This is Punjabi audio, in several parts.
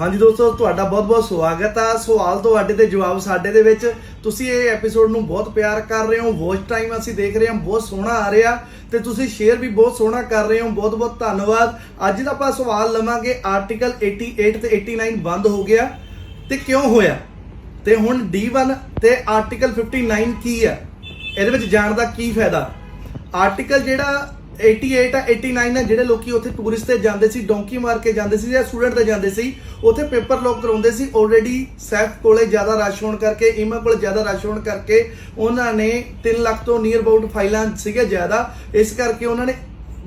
ਹਾਂਜੀ ਦੋਸਤੋ, ਤੁਹਾਡਾ ਬਹੁਤ-ਬਹੁਤ ਸਵਾਗਤ ਆ। ਸਵਾਲ ਤੁਹਾਡੇ ਤੇ, ਜਵਾਬ ਸਾਡੇ ਦੇ ਵਿੱਚ। ਤੁਸੀਂ ਇਹ ਐਪੀਸੋਡ ਨੂੰ ਬਹੁਤ ਪਿਆਰ ਕਰ ਰਹੇ ਹੋ ਵਾਚ ਟਾਈਮ ਅਸੀਂ ਦੇਖ ਰਹੇ ਹਾਂ, ਬਹੁਤ ਸੋਹਣਾ ਆ ਰਿਹਾ। ਤੇ ਤੁਸੀਂ ਸ਼ੇਅਰ ਵੀ ਬਹੁਤ ਸੋਹਣਾ ਕਰ ਰਹੇ ਹੋ, ਬਹੁਤ-ਬਹੁਤ ਧੰਨਵਾਦ। ਅੱਜ ਦਾ ਆਪਾਂ ਸਵਾਲ ਲਵਾਂਗੇ ਆਰਟੀਕਲ 88 ਤੇ 89 ਬੰਦ ਹੋ ਗਿਆ। ਤੇ ਕਿਉਂ ਹੋਇਆ? ਤੇ ਹੁਣ D1 ਤੇ ਆਰਟੀਕਲ 59 ਕੀ ਹੈ? ਇਹਦੇ ਵਿੱਚ ਜਾਣ ਦਾ ਕੀ ਫਾਇਦਾ? ਆਰਟੀਕਲ ਜਿਹੜਾ 88 ਆ 89 ਆ, ਜਿਹੜੇ ਲੋਕੀ ਉੱਥੇ ਟੂਰਿਸਟ ਤੇ ਜਾਂਦੇ ਸੀ ਡੋਂਕੀ ਮਾਰ ਕੇ ਜਾਂਦੇ ਸੀ ਜਾਂ ਸਟੂਡੈਂਟ ਤੇ ਜਾਂਦੇ ਸੀ, ਉੱਥੇ ਪੇਪਰ ਲੋਕ ਕਰਾਉਂਦੇ ਸੀ ਆਲਰੇਡੀ ਸੈਫ ਕੋਲੇ ਜ਼ਿਆਦਾ ਰਸ਼ ਹੋਣ ਕਰਕੇ ਈਮਾ ਕੋਲ ਜ਼ਿਆਦਾ ਰਸ਼ ਹੋਣ ਕਰਕੇ ਉਹਨਾਂ ਨੇ 3 ਲੱਖ ਤੋਂ ਨੀਅਰ ਅਬਾਊਟ ਫਾਈਲਾਂ ਸੀਗੇ ਜ਼ਿਆਦਾ, ਇਸ ਕਰਕੇ ਉਹਨਾਂ ਨੇ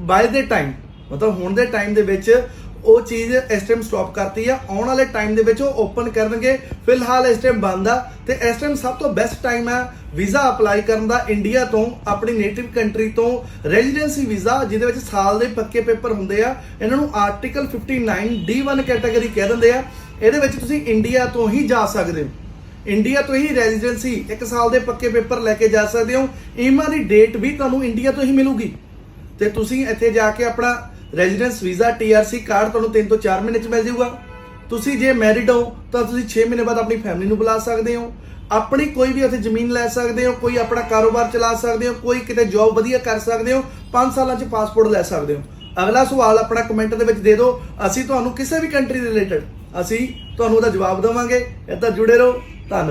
ਬਾਏ ਦੇ ਟਾਈਮ ਮਤਲਬ ਹੁਣ ਦੇ ਟਾਈਮ ਦੇ ਵਿੱਚ ਉਹ ਚੀਜ਼ ਇਸ ਟਾਈਮ ਸਟਾਪ ਕਰਤੀ ਆ। ਆਉਣ ਵਾਲੇ ਟਾਈਮ ਦੇ ਵਿੱਚ ਉਹ ਓਪਨ ਕਰਨਗੇ। ਫਿਲਹਾਲ ਇਸ ਟਾਈਮ ਬੰਦ ਆ ਤੇ ਇਸ ਟਾਈਮ ਸਭ ਤੋਂ ਬੈਸਟ ਟਾਈਮ ਆ ਵੀਜ਼ਾ ਅਪਲਾਈ ਕਰਨ ਦਾ ਇੰਡੀਆ ਤੋਂ, ਆਪਣੀ ਨੇਟਿਵ ਕੰਟਰੀ ਤੋਂ ਰੈਜ਼ੀਡੈਂਸੀ ਵੀਜ਼ਾ, ਜਿਹਦੇ ਵਿੱਚ ਸਾਲ ਦੇ ਪੱਕੇ ਪੇਪਰ ਹੁੰਦੇ ਆ। ਇਹਨਾਂ ਨੂੰ ਆਰਟੀਕਲ 59 D1 ਕੈਟਾਗਰੀ ਕਹਿ ਦਿੰਦੇ ਆ। ਇਹਦੇ ਵਿੱਚ ਤੁਸੀਂ ਇੰਡੀਆ ਤੋਂ ਹੀ ਜਾ ਸਕਦੇ ਹੋ। ਇੰਡੀਆ ਤੋਂ ਹੀ ਰੈਜ਼ੀਡੈਂਸੀ ਇੱਕ ਸਾਲ ਦੇ ਪੱਕੇ ਪੇਪਰ ਲੈ ਕੇ ਜਾ ਸਕਦੇ ਹੋ। ਈਮਾ ਦੀ ਡੇਟ ਵੀ ਤੁਹਾਨੂੰ ਇੰਡੀਆ ਤੋਂ ਹੀ ਮਿਲੂਗੀ। ਤੇ ਤੁਸੀਂ ਇੱਥੇ ਜਾ ਕੇ ਆਪਣਾ ਰੈਜ਼ੀਡੈਂਸ ਵੀਜ਼ਾ TRC ਕਾਰਡ ਤੁਹਾਨੂੰ 3 ਤੋਂ 4 ਮਹੀਨੇ ਚ ਮਿਲ ਜਾਊਗਾ। ਤੁਸੀਂ ਜੇ ਮੈਰਿਡ ਹੋ, ਤਾਂ ਤੁਸੀਂ 6 ਮਹੀਨੇ ਬਾਅਦ ਆਪਣੀ ਫੈਮਿਲੀ ਨੂੰ ਬੁਲਾ ਸਕਦੇ ਹੋ। ਆਪਣੀ ਕੋਈ ਵੀ ਉੱਥੇ ਜ਼ਮੀਨ ਲੈ ਸਕਦੇ ਹੋ, ਕੋਈ ਆਪਣਾ ਕਾਰੋਬਾਰ ਚਲਾ ਸਕਦੇ ਹੋ, ਕੋਈ ਕਿਤੇ ਜੌਬ ਵਧੀਆ ਕਰ ਸਕਦੇ ਹੋ 5 ਸਾਲਾਂ ਚ ਪਾਸਪੋਰਟ ਲੈ ਸਕਦੇ ਹੋ। ਅਗਲਾ ਸਵਾਲ ਆਪਣਾ ਕਮੈਂਟ ਦੇ ਵਿੱਚ ਦੇ ਦਿਓ। ਅਸੀਂ ਤੁਹਾਨੂੰ ਕਿਸੇ ਵੀ ਕੰਟਰੀ ਦੇ ਰਿਲੇਟਡ ਅਸੀਂ ਤੁਹਾਨੂੰ ਉਹਦਾ ਜਵਾਬ ਦੇਵਾਂਗੇ। ਇੱਦਾਂ ਜੁੜੇ ਰਹੋ। ਧੰਨਵਾਦ।